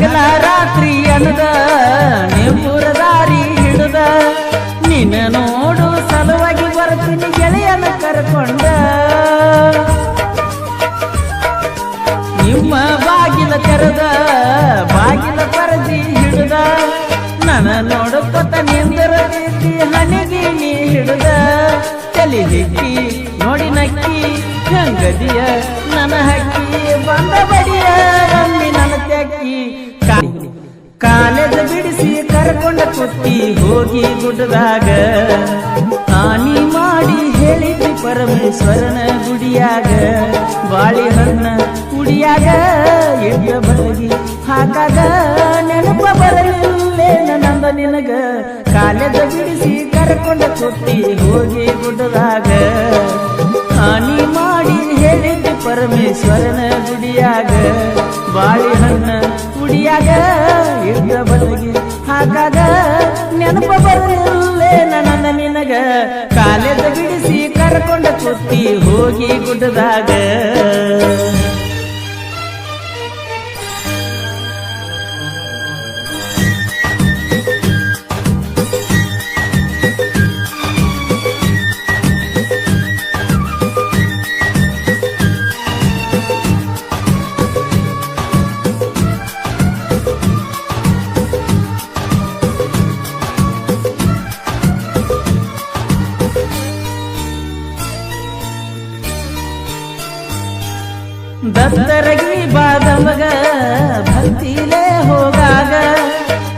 ಹಗಲ ರಾತ್ರಿ ಅನ್ನದ ನಿಮ್ಮೂರ ದಾರಿ ಹಿಡಿದ. ನಿನ್ನ ನೋಡು ಸಲುವಾಗಿ ಬರ್ತೀನಿ ಗೆಳೆಯನ ಕರ್ಕೊಂಡ. ನಿಮ್ಮ ಬಾಗಿಲ ತೆರೆದ, ಬಾಗಿಲ ಪರದಿ ಹಿಡಿದ. ನನ್ನ ನೋಡುತ್ತ ನಿಂದರ ರೀತಿ ಹನಿಗೆ ನೀ ಹಿಡಿದ. ತಲೆ ಹಿಕ್ಕಿ, ನೋಡಿ ನಕ್ಕಿ ಗಂಗದಿಯ ನನ್ನ ಹಕ್ಕಿ ಬಂದ ಬಡಿಯ. ಕರ್ಕೊಂಡ ಕುತ್ತಿ ಹೋಗಿ ಗುಡ್ಡದಾಗ. ಹಾನಿ ಮಾಡಿ ಹೇಳಿದ್ವಿ ಪರಮೇಶ್ವರನ ಗುಡಿಯಾಗ. ಬಾಳೆಹಣ್ಣ ಕುಡಿಯಾಗ ಎಡ್ಡ ಬಲಗಿ ಹಾಕಾಗ. ನೆನಪ ಬರಲಿಲ್ಲೇನ ನಂದ ನಿನಗ. ಕಾಲೇಜ ಬಿಡಿಸಿ ಕರ್ಕೊಂಡ ಕುತ್ತಿ ಹೋಗಿ ಗುಡ್ಡದಾಗ. ಹಾನಿ ಮಾಡಿ ಹೇಳಿದ್ವಿ ಪರಮೇಶ್ವರನ ಗುಡಿಯಾಗ. ಬಾಳೆಹಣ್ಣ ಕರ್ಕೊಂಡ ಹೋಗಿ ಗುಡ್ಡದಾಗ ದತ್ತರಗಿ ಬಾದಮಗ ಭಕ್ತಿಲೇ ಹೋಗಾಗ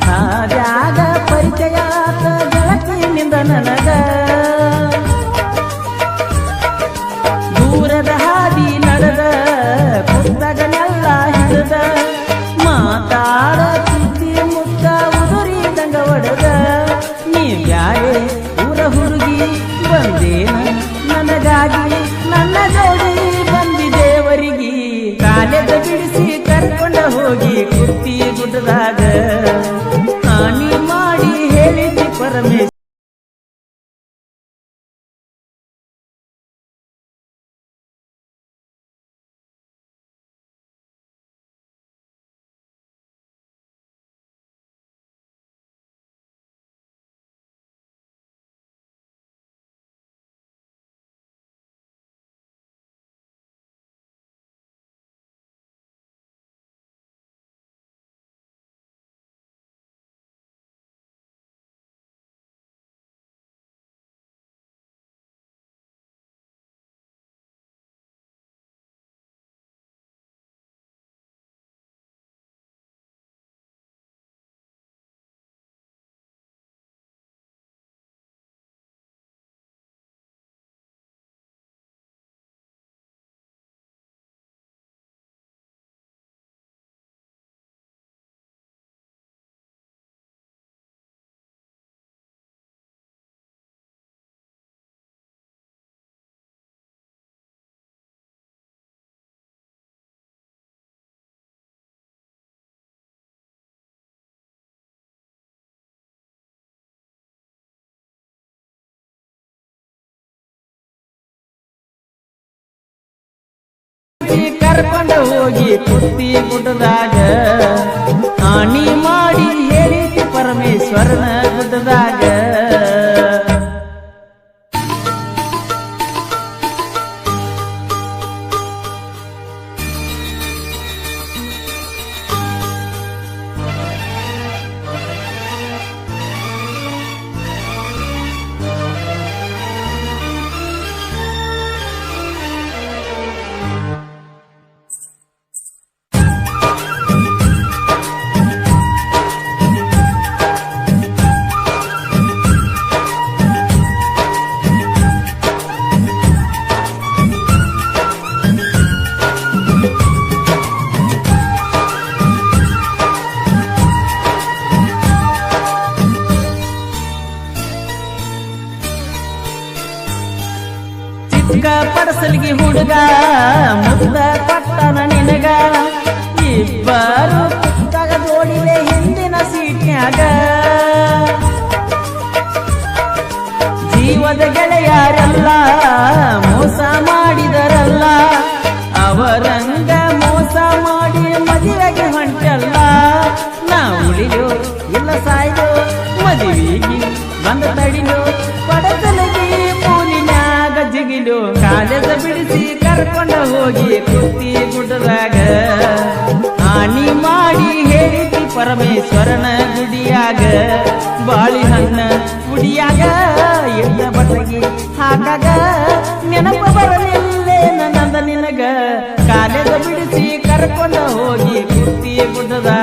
ಹಾಗಾಗ ಪರಿಚಯ ಆತ ಗೆಳತಿನಿಂದ ನನಗ. ದೂರದ ಹಾದಿ ನಡೆದ, ಪುಸ್ತಕನೆಲ್ಲ ಹಿಡಿದ, ಮಾತಾಡ ಬಿಡಿಸಿ ಕರ್ಕೊಂಡ ಹೋಗಿ ಕುತ್ತಿ ಗುಡ್ಡದಾಗ ಕರ್ಕೊಂಡು ಹೋಗಿ ಕುತ್ತಿ ಗುಡ್ಡದಾಗ ಹಾನಿ ಮಾಡಿ ಏರಿತಿ ಪರಮೇಶ್ವರನ ಗುಡ್ಡದಾಗ. ಹುಡುಗ, ಮುದ್ದ ಪಟ್ಟನ ನಿನಗ. ಇಬ್ಬರು ಪುಸ್ತಕ ಹಿಂದಿನ ಸೀಟ್ನ್ಯಾಗ. ಜೀವದ ಗೆಳೆಯರೆಲ್ಲ, ಮೋಸ ಮಾಡಿದರಲ್ಲ. ಅವರಂಗ ಮೋಸ ಮಾಡಿ ಮದುವೆಗೆ ಹೊಂಟಲ್ಲ. ನಾ ಉಳಿಯೋ ಇಲ್ಲ ಸಾಯ್ದು ಮದುವೆಗೆ ಬಂದ ತಡಿಯೋ, ಪಡೆದ ಕರ್ಕೊಂಡ ಹೋಗಿ ಕುತ್ತಿ ಗುಡ್ಡದಾಗ. ಹಾನಿ ಮಾಡಿ ಹೇಳಿತಿ ಪರಮೇಶ್ವರನ ಗುಡಿಯಾಗ. ಬಾಳಿಹಣ್ಣ ಗುಡಿಯಾಗ ಎಣ್ಣ ಬಟಗಿ ಹಾಕಾಗ. ನೆನಪ ಬರಲಿಲ್ಲೇ ನನ್ನ ನಿನಗ. ಕಾಲೇಜ ಬಿಡಿಸಿ ಕರ್ಕೊಂಡ ಹೋಗಿ ಕುತ್ತಿ ಗುಡ್ಡದಾಗ.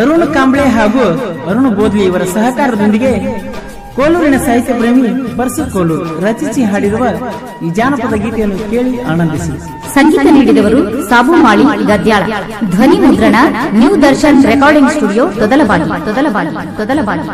ಅರುಣ್ ಕಾಂಬ್ಳೆ ಹಾಗೂ ಅರುಣ್ ಬೋದ್ಲಿ ಇವರ ಸಹಕಾರದೊಂದಿಗೆ ಕೋಲೂರಿನ ಸಾಹಿತ್ಯ ಪ್ರೇಮಿ ಪರ್ಸು ಕೋಲು ರಚಿಸಿ ಹಾಡಿರುವ ಈ ಜಾನಪದ ಗೀತೆಯನ್ನು ಕೇಳಿ ಆನಂದಿಸಿ. ಸಂಗೀತ ನೀಡಿದವರು ಸಾಬುಮಾಳಿ ಗದ್ಯಾಳ. ಧ್ವನಿ ಮುದ್ರಣ, new Darshan recording studio Todalabagi Todalabagi Todalabagi